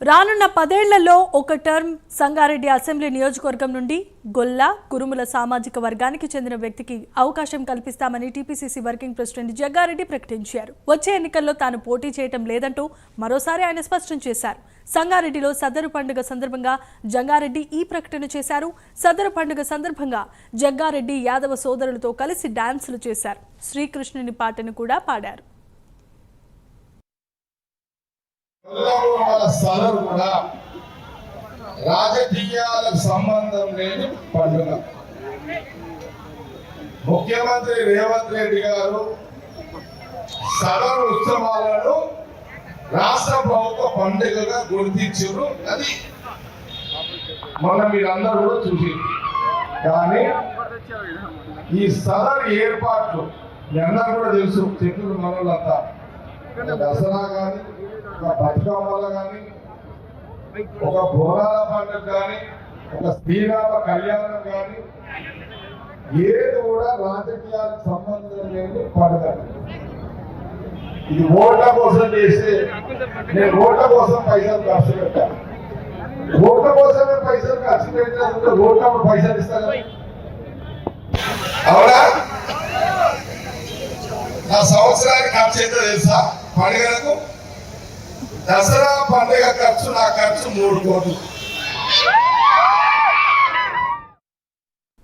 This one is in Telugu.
రానున్న పదేళ్ళలో ఒక టర్మ్ సంగారెడ్డి అసెంబ్లీ నియోజకవర్గం నుండి గొల్ల కురుముల సామాజిక వర్గానికి చెందిన వ్యక్తికి అవకాశం కల్పిస్తామని టీపీసీసీ వర్కింగ్ ప్రెసిడెంట్ జగ్గారెడ్డి ప్రకటించారు. వచ్చే ఎన్నికల్లో తాను పోటీ చేయటం లేదంటూ మరోసారి ఆయన స్పష్టం చేశారు. సంగారెడ్డిలో సదరు పండుగ సందర్భంగా జంగారెడ్డి ఈ ప్రకటన చేశారు. సదరు పండుగ సందర్భంగా జగ్గారెడ్డి యాదవ సోదరులతో కలిసి డాన్సులు చేశారు. శ్రీకృష్ణుని పాటను కూడా పాడారు. సదరు కూడా రాజకీయాలకు సంబంధం లేని పండుగ. ముఖ్యమంత్రి రేవంత్ రెడ్డి గారు సదరు ఉత్సవాలను రాష్ట్ర ప్రభుత్వ పండుగగా గుర్తించారు. అది మొన్న మీరందరూ కూడా చూసి కానీ ఈ సదరు ఏర్పాట్లు మీ అందరూ కూడా తెలుసు చెట్లు మనోళ్ళంతా. దసరా కానీ ఒక బతుకమ్మల కానీ ఒక బోనాల పండుగ కానీ ఒక శ్రీరామ కళ్యాణం కానీ ఏది కూడా రాజకీయాలకు సంబంధం లేని పండుగ. ఇది ఓట్ల కోసం చేస్తే నేను ఓట్ల కోసం పైసలు ఖర్చు పెట్టాను ఓట్ల కోసమే పైసలు ఖర్చు పెట్టినందుకు ఓట్ల పైసలు ఇస్తాను అవునా? నా సంవత్సరానికి ఖర్చు అయితే తెలుసా? పండుగలకు దసరా పండుగ ఖర్చు నా ఖర్చు మూడు కోట్లు.